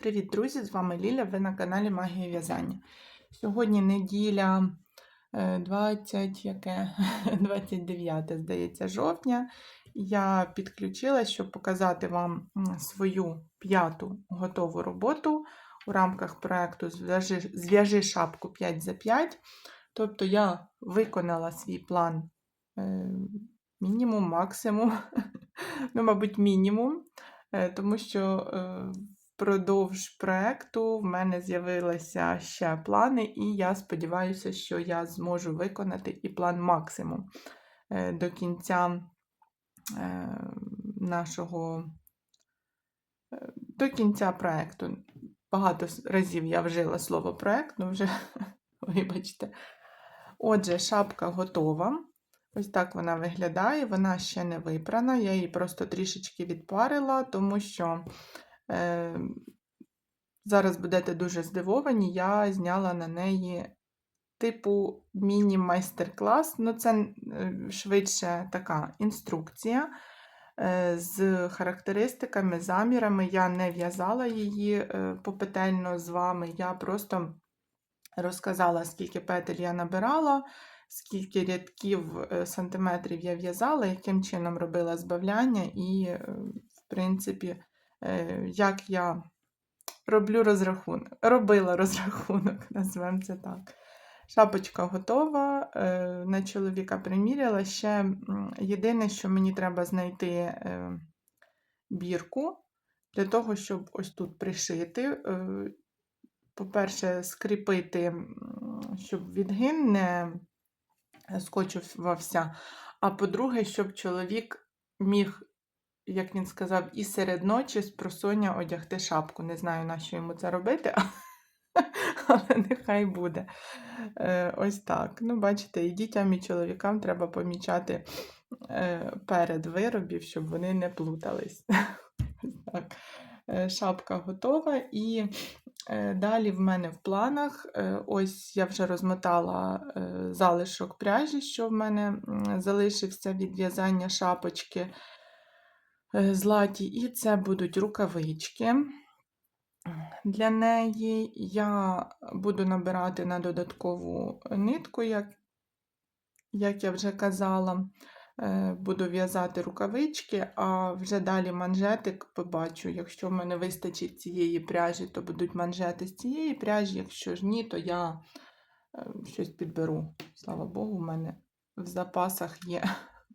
Привіт, друзі! З вами Ліля, ви на каналі Магія В'язання. Сьогодні неділя е, 20, яке? 29, здається, жовтня. Я підключилась, щоб показати вам свою п'яту готову роботу у рамках проєкту «Зв'яжи «Зв'яжи шапку 5 за 5. Тобто я виконала свій план е, мінімум, максимум, ну, мабуть, мінімум, е, тому що впродовж проекту в мене з'явилися ще плани, і я сподіваюся, що я зможу виконати і план максимум е, до кінця е, нашого е, до кінця проекту. Багато разів я вжила слово проект, ну вже вибачте. Отже, шапка готова. Ось так вона виглядає. Вона ще не випрана. Я її просто трішечки відпарила, тому що зараз будете дуже здивовані, я зняла на неї типу міні-майстер-клас. Ну, це швидше така інструкція е, з характеристиками, замірами. Я не в'язала її е, попетельно з вами. Я просто розказала, скільки петель я набирала, скільки рядків е, сантиметрів я в'язала, яким чином робила збавляння, і, в принципі, як я роблю розрахунок, робила розрахунок, назвемо це так. Шапочка готова, е, на чоловіка приміряла. Ще єдине, що мені треба знайти е, бірку для того, щоб ось тут пришити. е, По-перше, скріпити, щоб відгин не скочувався. А по-друге, щоб чоловік міг, як він сказав, і серед ночі з просоння одягти шапку. Не знаю, на що йому це робити, але нехай буде. Е, Ось так. Ну, бачите, і дітям, і чоловікам треба помічати е, перед виробів, щоб вони не плутались. Так. Е, Шапка готова. І далі в мене в планах. Ось я вже розмотала залишок пряжі, що в мене залишився від в'язання шапочки златі, і це будуть рукавички. Для неї я буду набирати на додаткову нитку, як, як я вже казала. Е, Буду в'язати рукавички, а вже далі манжетик побачу. Якщо в мене вистачить цієї пряжі, то будуть манжети з цієї пряжі. Якщо ж ні, то я е, щось підберу. Слава Богу, в мене в запасах є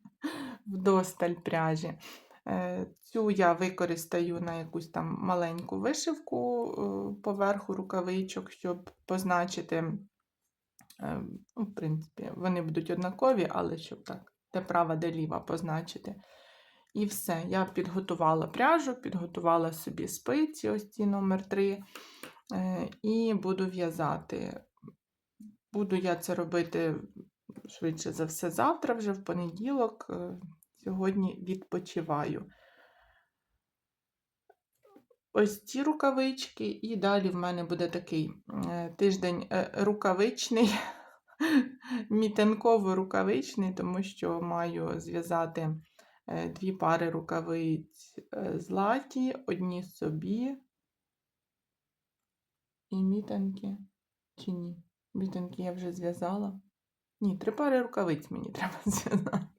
вдосталь пряжі. Е, Цю я використаю на якусь там маленьку вишивку е, поверху рукавичок, щоб позначити, е, ну, в принципі, вони будуть однакові, але щоб так, де права, де ліва позначити. І все, я підготувала пряжу, підготувала собі спиці, ось ці номер 3, і буду в'язати. Буду я це робити швидше за все завтра, вже в понеділок. Сьогодні відпочиваю. Ось ці рукавички, і далі в мене буде такий е, тиждень е, рукавичний, мітинково-рукавичний, тому що маю зв'язати е, дві пари рукавиць златі, одні собі. І мітинки. Чи ні? Мітинки я вже зв'язала. Ні, три пари рукавиць мені треба зв'язати.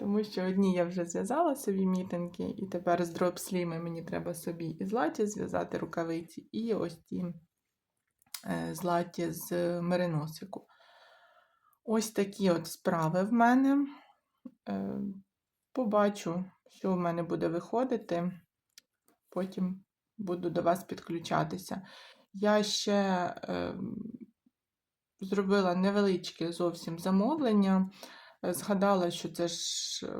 Тому що одні я вже зв'язала собі мітинки, і тепер з дропсліми мені треба собі і златі зв'язати рукавиці, і ось ті е, златі з мериносику. Ось такі от справи в мене. Е, Побачу, що в мене буде виходити. Потім буду до вас підключатися. Я ще е, зробила невеличке зовсім замовлення. Згадала, що це ж е,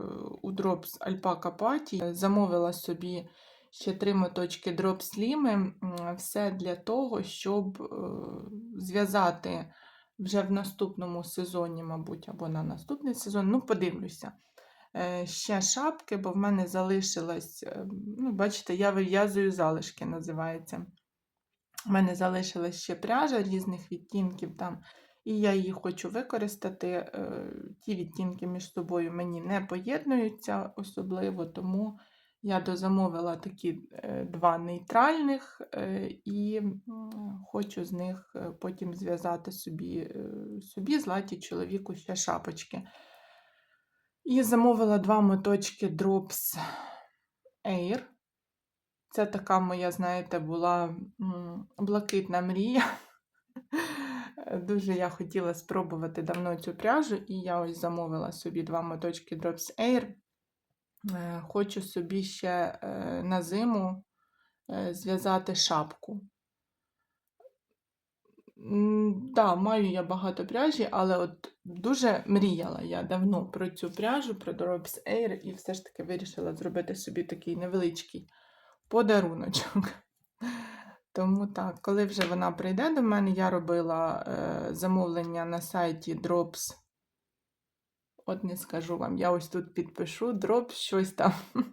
у Drops Alpaca Patty. Замовила собі ще три моточки дропсліми. М, Все для того, щоб е, зв'язати вже в наступному сезоні, мабуть, або на наступний сезон. Ну, подивлюся. Е, Ще шапки, бо в мене залишилось, ну, бачите, я вив'язую залишки, називається. У мене залишилась ще пряжа різних відтінків там, і я її хочу використати. Е, Ті відтінки між собою мені не поєднуються особливо, тому Я дозамовила такі е, два нейтральних е, і хочу з них потім зв'язати собі, собі златі чоловіку ще шапочки. І замовила два моточки Drops Air. Це така моя, знаєте, була блакитна мрія. Дуже я хотіла спробувати давно цю пряжу, і я ось замовила собі два моточки Drops Air. Е, Хочу собі ще е, на зиму е, зв'язати шапку. Да, маю я багато пряжі, але от дуже мріяла я давно про цю пряжу, про Drops Air, і все ж таки вирішила зробити собі такий невеличкий подаруночок. Тому так, коли вже вона прийде до мене, я робила е, замовлення на сайті Drops. От не скажу вам, я ось тут підпишу Drops, щось там.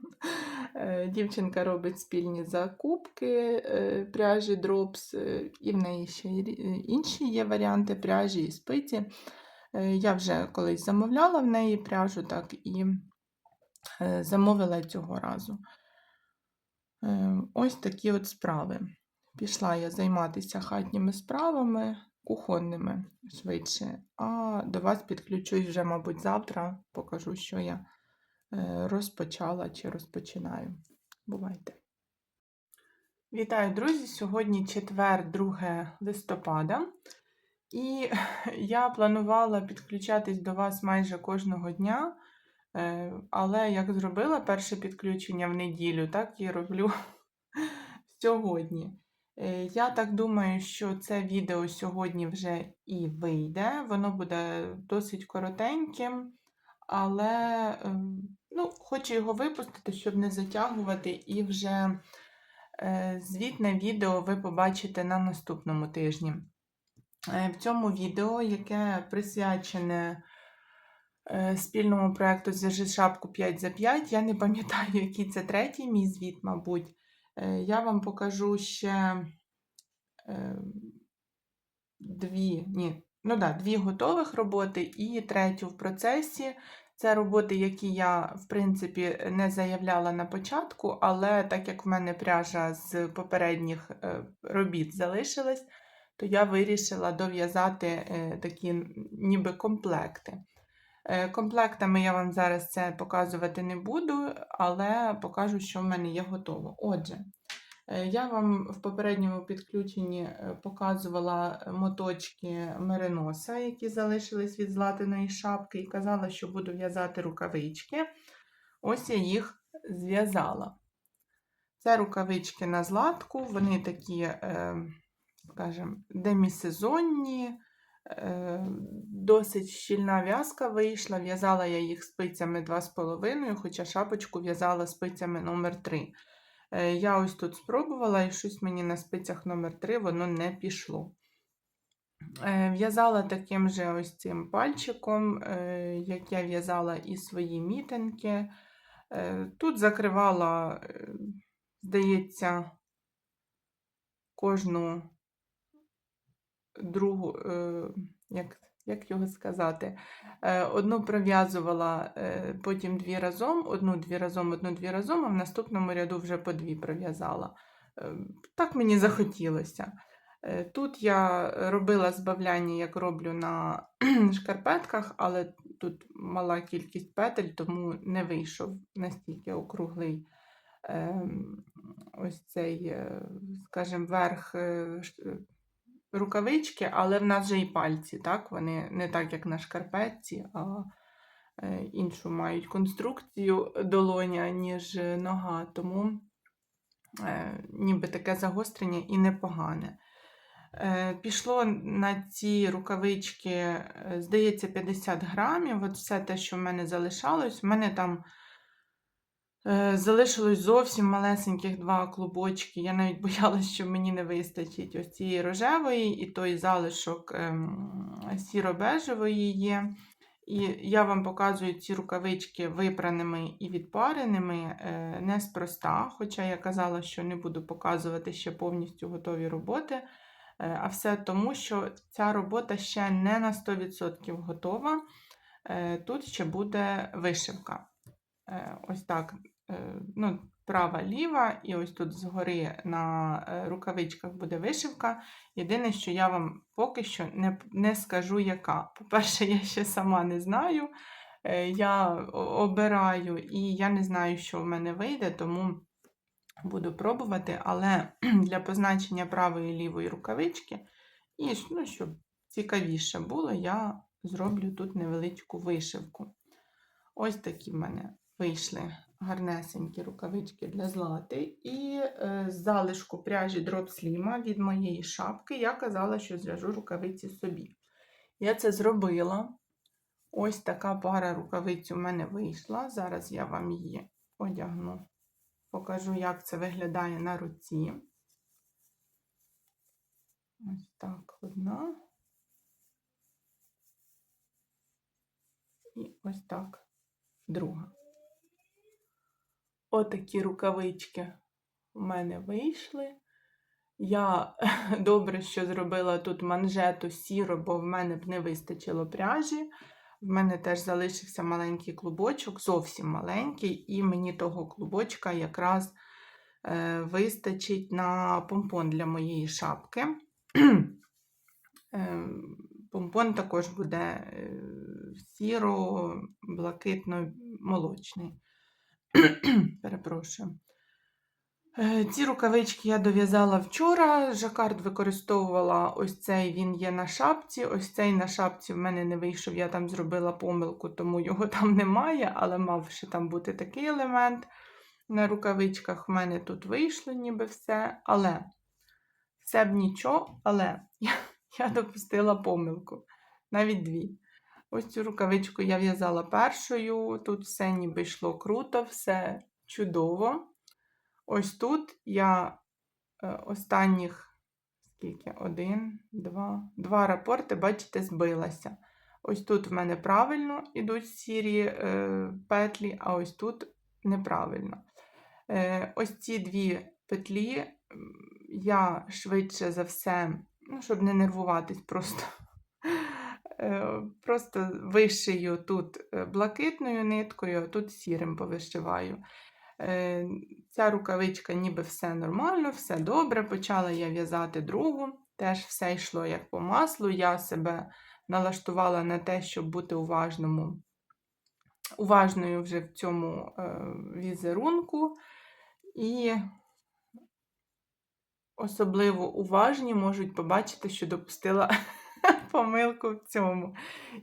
Е, Дівчинка робить спільні закупки е, пряжі Drops, е, і в неї ще інші є варіанти пряжі і спиці. Я вже колись замовляла в неї пряжу, так і замовила цього разу. Ось такі от справи. Пішла я займатися хатніми справами, кухонними швидше. А до вас підключусь вже, мабуть, завтра. Покажу, що я е, розпочала чи розпочинаю. Бувайте. Вітаю, друзі! Сьогодні четвер, 2 листопада. І я планувала підключатись до вас майже кожного дня. Е, Але як зробила перше підключення в неділю, так і роблю сьогодні. Е, Я так думаю, що це відео сьогодні вже і вийде. Воно буде досить коротеньким, але ем, ну, хочу його випустити, щоб не затягувати, і вже е, звітне відео ви побачите на наступному тижні. Е, В цьому відео, яке присвячене спільному проєкту Зв'яжи шапку 5 за 5, я не пам'ятаю, який це третій мій звіт, мабуть. Е, Я вам покажу ще е, дві, ні, ну да, дві готових роботи і третю в процесі. Це роботи, які я, в принципі, не заявляла на початку, але так як в мене пряжа з попередніх е, робіт залишилась, то я вирішила дов'язати е, такі ніби комплекти. Е, Комплектами я вам зараз це показувати не буду, але покажу, що в мене є готово. Отже, е, я вам в попередньому підключенні е, показувала моточки мериноса, які залишились від златиної шапки, і казала, що буду в'язати рукавички. Ось я їх зв'язала. Це рукавички на златку, вони такі, скажімо, демісезонні. Е, Досить щільна в'язка вийшла. В'язала я їх спицями 2,5, хоча шапочку в'язала спицями номер 3 Е, Я ось тут спробувала, і щось мені на спицях номер 3 воно не пішло. Е, В'язала таким же ось цим пальчиком, як я в'язала і свої мітинки. Тут закривала, здається, кожну другу, е, як, як його сказати, е, одну пров'язувала, е, потім дві разом, одну дві разом, одну дві разом, а в наступному ряду вже по дві пров'язала. Е, Так мені захотілося. Тут я робила збавляння, як роблю на шкарпетках, але тут мала кількість петель, тому не вийшов настільки округлий ем, ось цей, скажімо, верх рукавички, але в нас же і пальці, так? Вони не так, як на шкарпетці, а е, іншу мають конструкцію долоня, ніж нога, тому е, ніби таке загострення і непогане. Е, Пішло на ці рукавички, здається, 50 грамів. От все те, що в мене залишалось. У мене там залишилось зовсім малесеньких два клубочки. Я навіть боялась, що мені не вистачить ось цієї рожевої, і той залишок ем, сіро-бежевої є. І я вам показую ці рукавички випраними і відпареними е, неспроста, хоча я казала, що не буду показувати ще повністю готові роботи. Е, А все тому, що ця робота ще не на 100% готова. Е, Тут ще буде вишивка. Е, Ось так. Е, ну, права ліва, і ось тут згори на е, рукавичках буде вишивка. Єдине, що я вам поки що не, не скажу, яка. По-перше, я ще сама не знаю. Е, Я обираю і я не знаю, що в мене вийде, тому буду пробувати, але для позначення правої і лівої рукавички, і ну, щоб цікавіше було, я зроблю тут невеличку вишивку. Ось такі в мене вийшли гарнесенькі рукавички для злати. І е, з залишку пряжі Drop Slim від моєї шапки я казала, що зв'яжу рукавиці собі. Я це зробила. Ось така пара рукавиць у мене вийшла. Зараз я вам її одягну. Покажу, як це виглядає на руці. Ось так одна. І ось так друга. Отакі рукавички у мене вийшли. Я добре, що зробила тут манжету сіро, бо в мене б не вистачило пряжі. В мене теж залишився маленький клубочок, зовсім маленький, і мені того клубочка якраз е, вистачить на помпон для моєї шапки. Е, помпон також буде е, сіро-блакитно-молочний. Перепрошую. Е, Ці рукавички я дов'язала вчора. Жакард використовувала ось цей, він є на шапці. Ось цей на шапці в мене не вийшов, я там зробила помилку, тому його там немає, але мав ще там бути такий елемент. На рукавичках в мене тут вийшло ніби все. Але все б нічого, але я, я допустила помилку. Навіть дві. Ось цю рукавичку я в'язала першою. Тут все ніби йшло круто, все чудово. Ось тут я е, останніх скільки? Один, два, два рапорти, бачите, збилася. Ось тут в мене правильно йдуть сірі е, петлі, а ось тут неправильно. Е, ось ці дві петлі я швидше за все, ну, щоб не нервуватись, просто, просто вишию тут е, блакитною ниткою, а тут сірим повишиваю. Е, Ця рукавичка ніби все нормально, все добре. Почала я в'язати другу. Теж все йшло як по маслу. Я себе налаштувала на те, щоб бути уважному, уважною вже в цьому е, візерунку. І особливо уважні можуть побачити, що допустила помилку в цьому.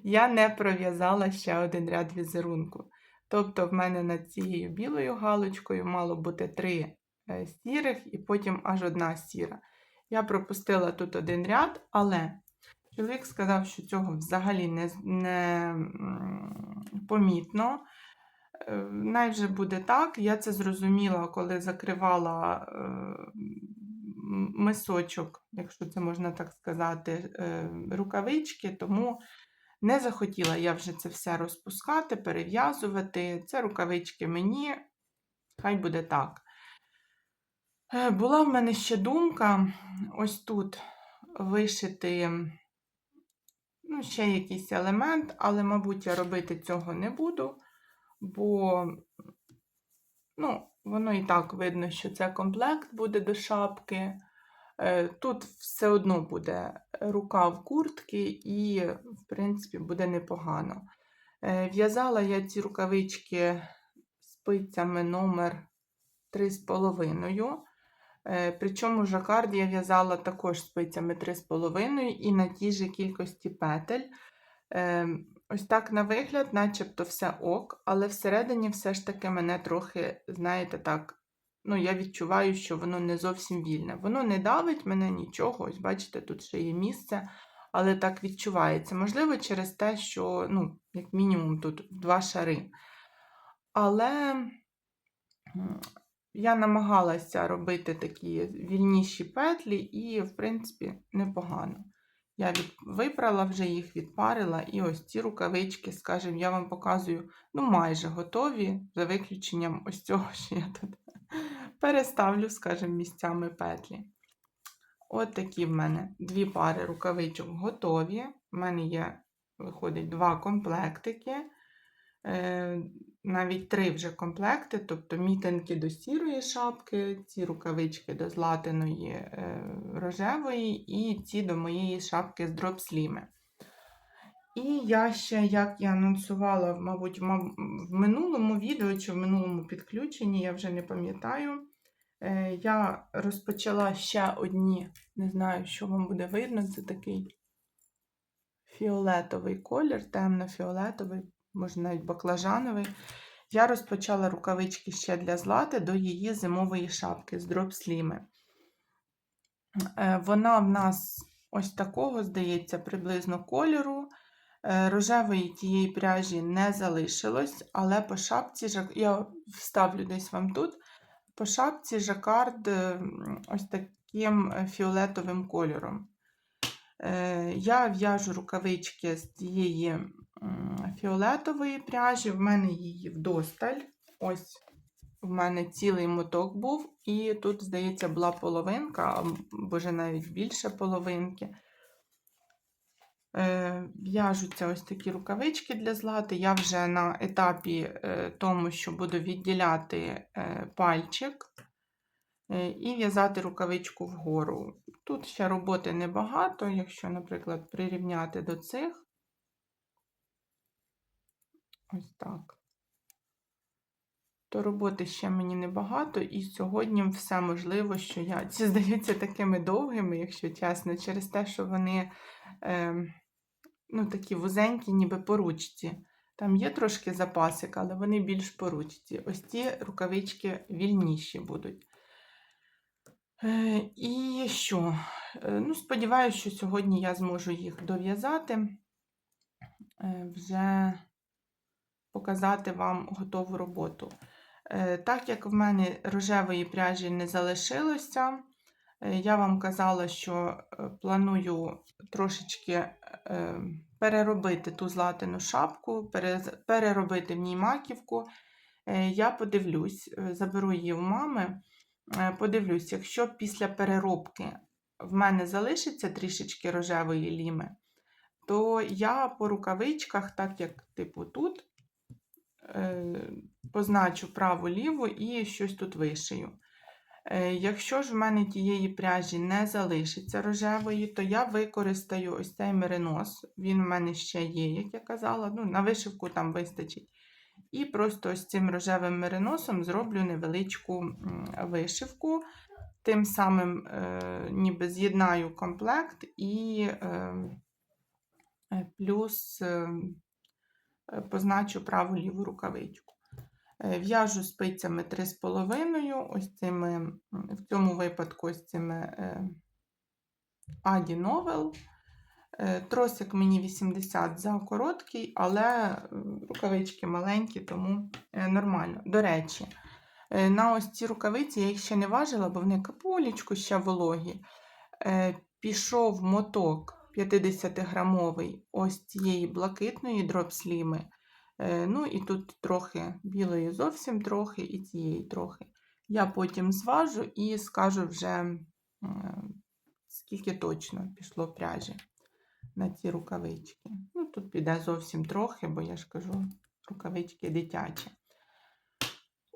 Я не пров'язала ще один ряд візерунку. Тобто, в мене над цією білою галочкою мало бути три е, сірих і потім аж одна сіра. Я пропустила тут один ряд, але чоловік сказав, що цього взагалі не, не помітно. Е, буде так. Я це зрозуміла, коли закривала е, мисочок, якщо це можна так сказати, е, рукавички, тому не захотіла я вже це все розпускати, перев'язувати. Це рукавички мені, хай буде так. Е, Була в мене ще думка ось тут вишити ну, ще якийсь елемент, але, мабуть, я робити цього не буду, бо ну, воно і так видно, що це комплект буде до шапки. Е, Тут все одно буде рукав куртки і, в принципі, буде непогано. Е, В'язала я ці рукавички спицями номер 3,5. Е, Причому жакард я в'язала також спицями 3,5 і на тій же кількості петель. Ось так на вигляд, начебто все ок, але всередині все ж таки мене трохи, знаєте, так, ну, я відчуваю, що воно не зовсім вільне. Воно не давить мене нічого. Ось бачите, тут ще є місце, але так відчувається. Можливо, через те, що, ну, як мінімум, тут два шари. Але я намагалася робити такі вільніші петлі, і, в принципі, непогано. Я випрала вже їх, відпарила, і ось ці рукавички, скажімо, я вам показую, ну, майже готові, за виключенням ось цього, що я тут переставлю, скажімо, місцями петлі. От такі в мене дві пари рукавичок готові. У мене є, виходить, два комплектики. Навіть три вже комплекти, тобто мітинки до сірої шапки, ці рукавички до златиної е, рожевої і ці до моєї шапки з дропсліми. І я ще, як я анонсувала, мабуть, в минулому відео чи в минулому підключенні, я вже не пам'ятаю. е, Я розпочала ще одні, не знаю, що вам буде видно, це такий фіолетовий колір, темно-фіолетовий, може навіть баклажановий. Я розпочала рукавички ще для злати до її зимової шапки з дропсліми. Е, Вона в нас ось такого, здається, приблизно кольору. Е, Рожевої тієї пряжі не залишилось, але по шапці, я вставлю десь вам тут, по шапці жакард е, ось таким фіолетовим кольором. Я в'яжу рукавички з цієї м, фіолетової пряжі, в мене її вдосталь. Ось в мене цілий моток був, і тут, здається, була половинка, а м, боже, навіть більше половинки. Е, В'яжуться ось такі рукавички для злати. Я вже на етапі е, тому, що буду відділяти е, пальчик і в'язати рукавичку вгору. Тут ще роботи небагато, якщо, наприклад, прирівняти до цих. Ось так. То роботи ще мені небагато, і сьогодні все можливо, що я. Ці здаються такими довгими, якщо чесно, через те, що вони е, ну, такі вузенькі, ніби по ручці. Там є трошки запасик, але вони більш по ручці. Ось ці рукавички вільніші будуть. Е, і що? Е, ну, сподіваюся, що сьогодні я зможу їх дов'язати, е, вже показати вам готову роботу. Е, Так як в мене рожевої пряжі не залишилося, е, я вам казала, що е, планую трошечки переробити ту златину шапку, переробити в ній маківку. Я подивлюсь, заберу її в мами. Подивлюсь, якщо після переробки в мене залишиться трішечки рожевої ліми, то я по рукавичках, так як типу тут, позначу праву ліву і щось тут вишию. Е, Якщо ж в мене тієї пряжі не залишиться рожевої, то я використаю ось цей меринос. Він в мене ще є, як я казала. Ну, на вишивку там вистачить. І просто ось цим рожевим мериносом зроблю невеличку вишивку. Тим самим е, ніби з'єднаю комплект і е, е, плюс е, е, позначу праву ліву рукавичку. Е, В'яжу спицями 3,5, ось цими, в цьому випадку ось цими е, Аді Новел. Е, Тросик мені 80 за короткий, але е, рукавички маленькі, тому е, нормально. До речі, е, на ось ці рукавиці я їх ще не важила, бо вони капулечку ще вологі. Е, Пішов моток 50-грамовий ось цієї блакитної дропсліми. Е, Ну і тут трохи білої зовсім трохи, і цієї трохи. Я потім зважу і скажу вже, скільки точно пішло пряжі на ці рукавички. Ну, тут піде зовсім трохи, бо я ж кажу, рукавички дитячі.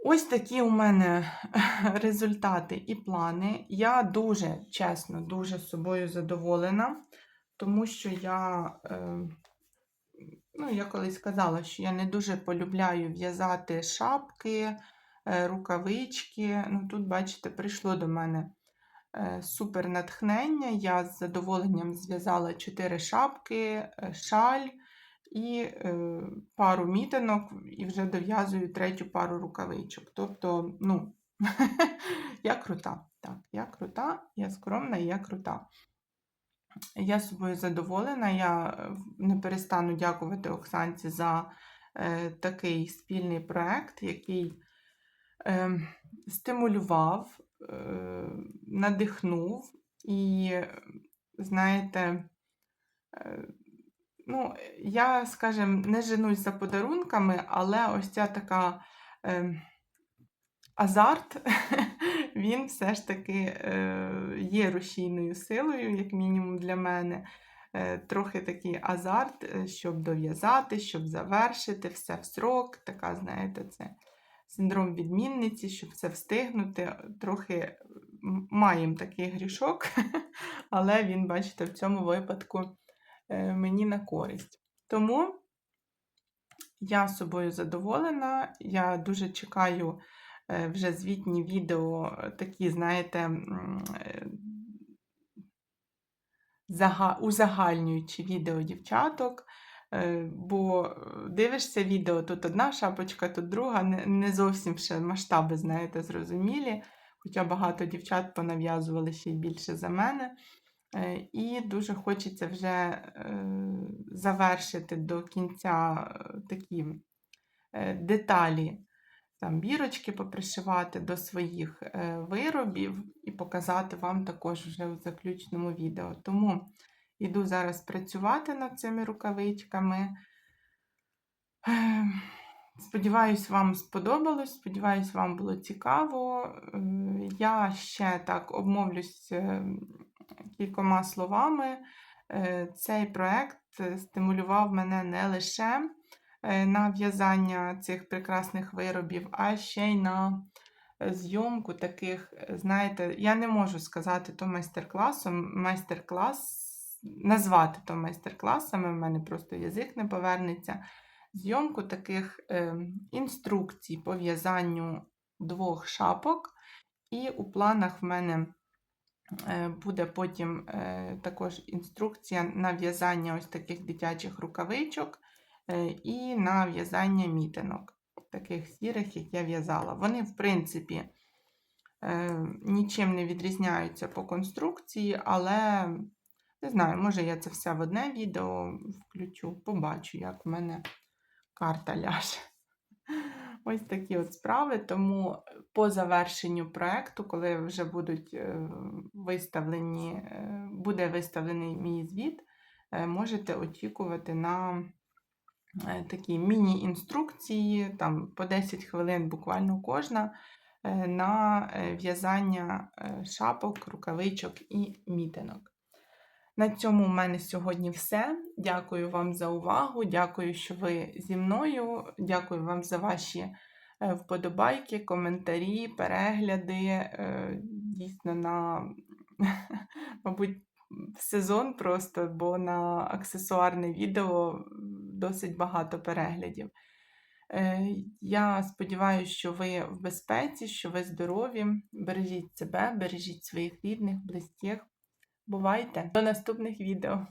Ось такі у мене результати і плани. Я дуже чесно, дуже з собою задоволена, тому що я, е, ну, я колись казала, що я не дуже полюбляю в'язати шапки, е, рукавички. Ну, тут, бачите, прийшло до мене е, супер натхнення. Я з задоволенням зв'язала 4 шапки, шаль і пару мітинок, і вже дов'язую третю пару рукавичок. Тобто, ну, я крута. Так, я крута, я скромна і я крута. Я собою задоволена. Я е, не перестану дякувати Оксанці за е, такий спільний проект, який е, стимулював, е, надихнув і, знаєте, е, ну, я, скажімо, не женусь за подарунками, але ось ця така е, азарт, він все ж таки е, є рушійною силою, як мінімум для мене. е, трохи такий азарт, е, щоб дов'язати, щоб завершити все в срок. Така, знаєте, це синдром відмінниці, щоб все встигнути. Трохи маємо такий грішок, але він, бачите, в цьому випадку мені на користь. Тому я собою задоволена. Я дуже чекаю вже звітні відео, е, такі, знаєте, е, узагальнюючі відео дівчаток. Е, Бо е, дивишся відео, тут одна шапочка, тут друга, не, зовсім ще масштаби, знаєте, зрозумілі. Хоча багато дівчат понав'язували ще й більше за мене. Е, І дуже хочеться вже е, завершити до кінця е, такі е, деталі, там бірочки попришивати до своїх е, виробів і показати вам також вже у заключному відео. Тому йду зараз працювати над цими рукавичками. Е, Сподіваюсь, вам сподобалось. Сподіваюсь, вам було цікаво. Е, Я ще так обмовлюсь кількома словами. Цей проект стимулював мене не лише на в'язання цих прекрасних виробів, а ще й на е, зйомку таких, е, знаєте, я не можу сказати то майстер-класом. Майстер-клас назвати то майстер-класами, в мене просто язик не повернеться. Зйомку таких е, інструкцій по в'язанню двох шапок, і у планах в мене е, буде потім е, також інструкція на в'язання ось таких дитячих рукавичок е, і на в'язання мітинок, таких сірих, як я в'язала. Вони, в принципі, е, нічим не відрізняються по конструкції, але не знаю, може я це все в одне відео включу, побачу, як в мене карта ляже. Ось такі от справи. Тому по завершенню проекту, коли вже будуть е, виставлені, е, буде виставлений мій звіт, е, можете очікувати на е, такі міні-інструкції, там по 10 хвилин буквально кожна, е, на е, в'язання е, шапок, рукавичок і мітинок. На цьому в мене сьогодні все. Дякую вам за увагу. Дякую, що ви зі мною. Дякую вам за ваші е, вподобайки, коментарі, перегляди. Е, Дійсно, на, мабуть, сезон просто, бо на аксесуарне відео досить багато переглядів. Е, Я сподіваюся, що ви в безпеці, що ви здорові. Бережіть себе, бережіть своїх рідних, близьких. Бувайте! До наступних відео!